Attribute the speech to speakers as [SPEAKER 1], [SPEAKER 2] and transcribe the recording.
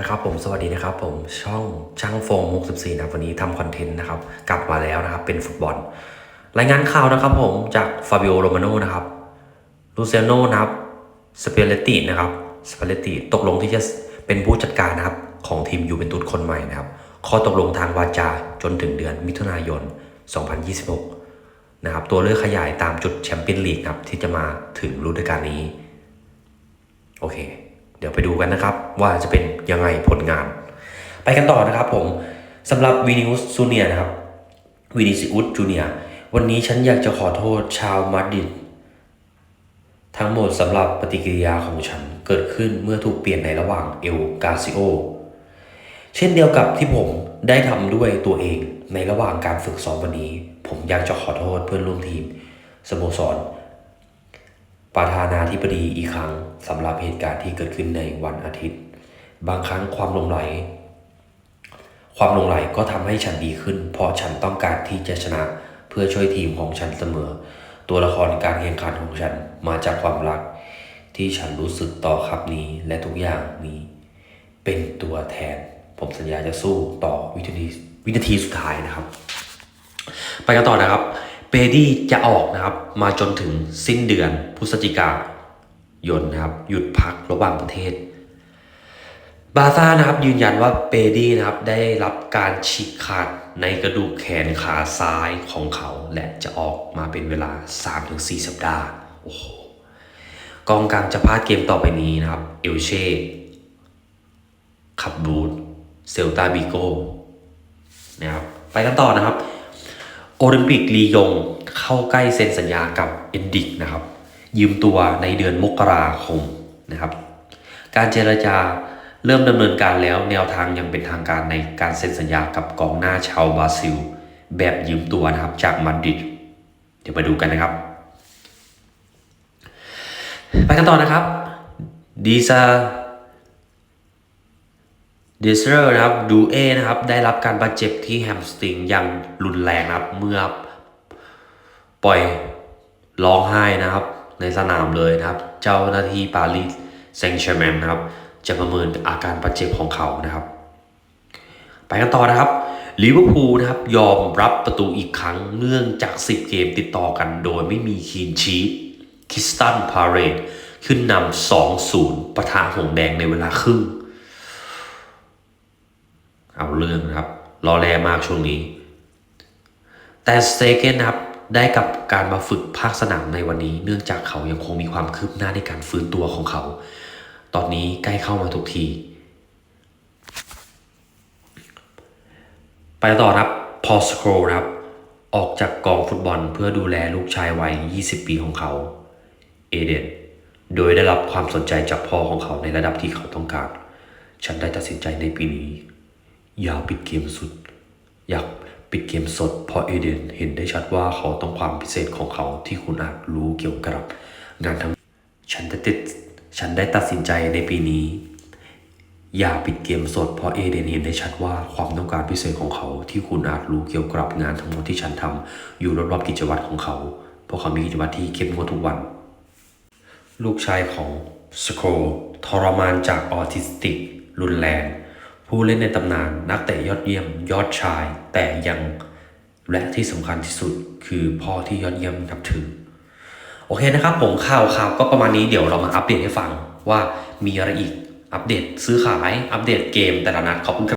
[SPEAKER 1] ละครับผมสวัสดีนะครับผมช่องช่างโฟม64นะวันนี้ทำคอนเทนต์นะครับกลับมาแล้วนะครับเป็นฟุตบอล รายงานข่าวนะครับผมจากฟาบิโอโรมาโนนะครับลูเซียโนนะครับสเปเลตินะครับสเปเลติตกลงที่จะเป็นผู้จัดการนะครับของทีมยูเวนตุสคนใหม่นะครับข้อตกลงทางวาจาจนถึงเดือนมิถุนายน 2026 นะครับตัวเลือกขยายตามจุดแชมเปี้ยนลีกครับที่จะมาถึงฤดูกาลนี้ โอเค ดี๋ยวไปดูกันนะครับว่าจะเป็นยังไงผลงาน ไปกันต่อนะครับผมสำหรับวินิอุสจูเนียนะครับวินิซิอุสจูเนียวันนี้ฉันอยากจะขอโทษชาวมาดริดทั้งหมดสำหรับปฏิกิริยาของฉันเกิดขึ้นเมื่อถูกเปลี่ยนในระหว่างเอลกาซิโอเช่นเดียวกับที่ผมได้ทำด้วยตัวเองในระหว่างการฝึกซ้อมวันนี้ ผมอยากจะขอโทษเพื่อนร่วมทีมสโมสร ประธานาธิบดีอีกครั้งสำหรับเหตุการณ์ที่เกิดขึ้นในวันอาทิตย์ บางครั้งความลงไหล ความลงไหลก็ทำให้ฉันดีขึ้น เพราะฉันต้องการที่จะชนะเพื่อช่วยทีมของฉันเสมอ ตัวละครการแข่งขันของฉันมาจากความรัก ที่ฉันรู้สึกต่อครับนี้และทุกอย่างนี้ เป็นตัวแทน ผมสัญญาจะสู้ต่อวินาทีวินาทีสุดท้ายนะครับ ไปกันต่อนะครับ เปดี้จะออกนะครับ มาจนถึงสิ้นเดือนพฤศจิกายนนะครับ หยุดพักระหว่างประเทศ บาซ่านะครับยืนยันว่าเปดี้นะครับได้รับการฉีกขาดในกระดูกแขนขาซ้ายของเขา และจะออกมาเป็นเวลา 3-4 สัปดาห์โอ้โหกองกลางจะพลาดเกมต่อไปนี้นะครับ เอลเช่ขับบูธเซลตาบิโกนะครับไปกันต่อนะครับ โอลิมปิกลียงเข้าใกล้เซ็นสัญญากับเอนดิกนะครับ ยืมตัวในเดือนมกราคมนะครับ การเจรจาเริ่มดำเนินการแล้วแนวทางยังเป็นทางการในการเซ็นสัญญากับกองหน้าชาวบราซิล แบบยืมตัวนะครับจากมาดริดเดี๋ยวมาดูกันนะครับ ไปกันต่อนะครับดีซา เดซเรอร์นะครับดูเอนะครับได้รับการบาดเจ็บที่แฮมสตริงอย่างรุนแรงนะครับ เมื่อปล่อยร้องไห้นะครับในสนามเลยนะครับ เจ้าหน้าที่ปารีสแซงต์แชร์แมงนะครับ จะประเมินอาการบาดเจ็บของเขานะครับ ไปกันต่อนะครับลิเวอร์พูลนะครับยอมรับประตูอีกครั้งเนื่องจาก 10 เกมติดต่อกันโดยไม่มีคีนชีตคิสตันพาเรตขึ้นนำ2-0ประทะหงแดงในเวลาครึ่ง เรื่องนะครับรอแรมากช่วงนี้ แต่สเตเกนนะครับได้กับการมาฝึกภาคสนามในวันนี้ เนื่องจากเขายังคงมีความคืบหน้าในการฟื้นตัวของเขา ตอนนี้ใกล้เข้ามาทุกที ไปต่อครับพอสโครครับ ออกจากกองฟุตบอลเพื่อดูแลลูกชายวัย 20 ปีของเขา เอเดน โดยได้รับความสนใจจากพ่อของเขาในระดับที่เขาต้องการ ฉันได้ตัดสินใจในปีนี้ อย่าปิดเกมสุด อยากปิดเกมสด เพราะเอเดนเห็นได้ชัดว่าเขาต้องความพิเศษของเขาที่คุณอาจรู้เกี่ยวกับงานทำฉันได้ติดฉันได้ตัดสินใจในปีนี้ อย่าปิดเกมสด เพราะเอเดนเห็นได้ชัดว่าความต้องการพิเศษของเขาที่คุณอาจรู้เกี่ยวกับงานทั้งหมดที่ฉันทำอยู่รอบๆกิจวัตรของเขา เพราะเขามีกิจวัตรที่เข้มงวดทุกวัน ลูกชายของสโครทรมานจากออทิสติก รุนแรง ผู้เล่นในตำนานนักเตะยอดเยี่ยมยอดชาย แต่ยังและที่สำคัญที่สุดคือพ่อที่ยอดเยี่ยมนับถือ โอเคนะครับผมข่าวข่าวก็ประมาณนี้เดี๋ยวเรามาอัปเดตให้ฟังว่ามีอะไรอีกอัปเดตซื้อขายอัปเดตเกมแต่ละนัดขอบคุณครับ